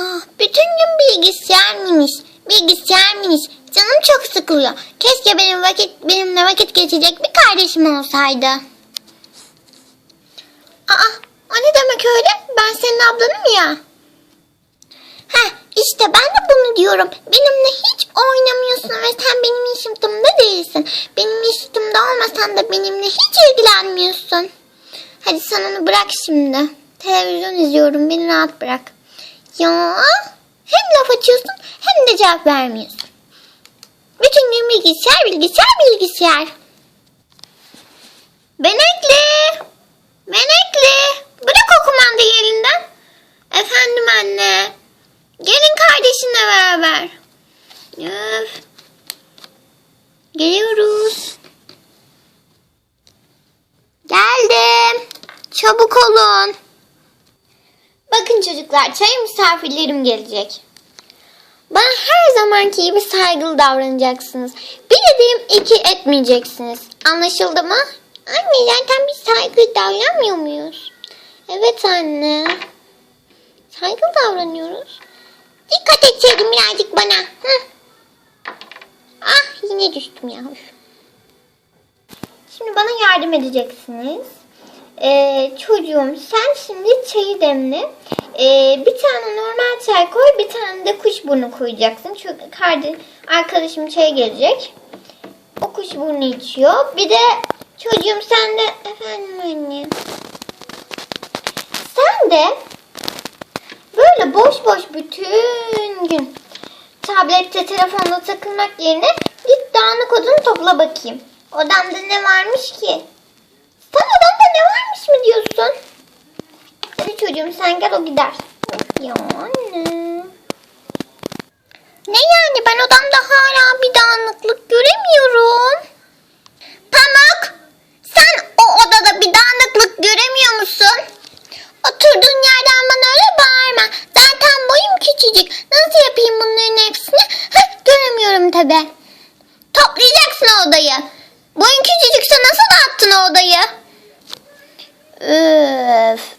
Ah, bütün gün bilgisayar mimiş. Bilgisayar mimiş. Canım çok sıkılıyor. Keşke benim vakit benimle vakit geçecek bir kardeşim olsaydı. Aa, o ne demek öyle? Ben senin ablanım ya. Heh, işte ben de bunu diyorum. Benimle hiç oynamıyorsun ve sen benim yaşıtımda değilsin. Benim yaşıtımda olmasan da benimle hiç ilgilenmiyorsun. Hadi sen onu bırak şimdi. Televizyon izliyorum. Beni rahat bırak. Ya hem laf açıyorsun hem de cevap vermiyorsun. Bütün gün bilgisayar, bilgisayar, bilgisayar. Benekli! Benekli! Bırak o kumandayı elinden. Efendim anne. Gelin kardeşinle beraber. Öf. Geliyoruz. Geldim. Çabuk olun. Bakın çocuklar çay misafirlerim gelecek. Bana her zamanki gibi saygılı davranacaksınız. Bir dediğim iki etmeyeceksiniz. Anlaşıldı mı? Anne zaten biz saygılı davranmıyor muyuz? Evet anne. Saygılı davranıyoruz. Dikkat etseydin birazcık bana. Heh. Ah yine düştüm ya. Şimdi bana yardım edeceksiniz. Ee, çocuğum sen şimdi çayı demle. Ee, bir tane normal çay koy, bir tane de kuşburnu koyacaksın. Çünkü kardeş, arkadaşım çaya gelecek. O kuşburnu içiyor. Bir de çocuğum sen de efendim anne. Sen de böyle boş boş bütün gün tablette telefonda takılmak yerine git dağınık odanı topla bakayım. Odamda ne varmış ki? Sen odamda ne varmış mı diyorsun? Hadi çocuğum sen gel o gider. Ya anne. Ne yani ben odamda hala bir dağınıklık göremiyorum. Pamuk sen o odada bir dağınıklık göremiyor musun? Oturduğun yerden bana öyle bağırma. Zaten boyum küçücük. Nasıl yapayım bunların hepsini? Heh, göremiyorum tabi. Toplayacaksın odayı. Boyun küçücükse nasıl dağıttın odayı? Öf.